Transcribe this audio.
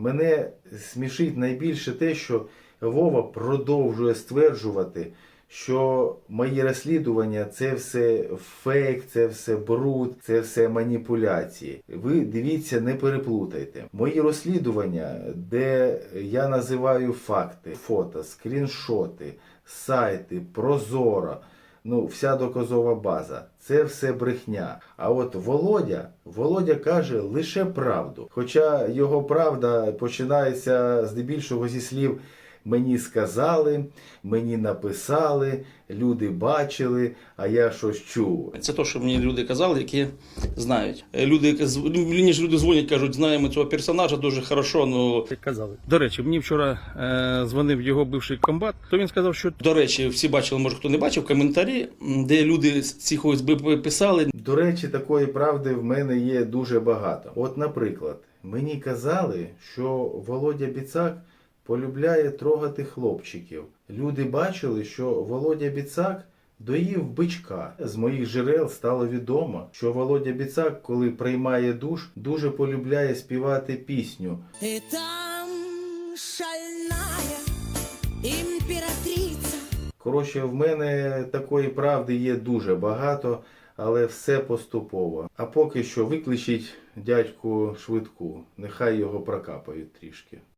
мене смішить найбільше те, що Вова продовжує стверджувати, що мої розслідування це все фейк, це все бруд, це все маніпуляції. Ви дивіться, не переплутайте. Мої розслідування, де я називаю факти, фото, скріншоти, сайти, прозоро. Ну, вся доказова база. Це все брехня. А от Володя, Володя каже лише правду. Хоча його правда починається здебільшого зі слів мені сказали, мені написали, люди бачили, а я щось чув. Це те, що мені люди казали, які знають. Люди, вірніше, люди дзвонять, кажуть, знаємо цього персонажа дуже хорошо. Ну казали. До речі, мені вчора е, дзвонив його бивший комбат, то він сказав, що до речі, всі бачили, може хто не бачив, коментарі, де люди з цих ОСБ писали. До речі, такої правди в мене є дуже багато. От, наприклад, мені казали, що Володя Біцак полюбляє трогати хлопчиків. Люди бачили, що Володя Біцак доїв бичка. З моїх джерел стало відомо, що Володя Біцак, коли приймає душ, дуже полюбляє співати пісню. И там шальная императрица. Коротше, в мене такої правди є дуже багато, але все поступово. А поки що викличіть дядьку швидку, нехай його прокапають трішки.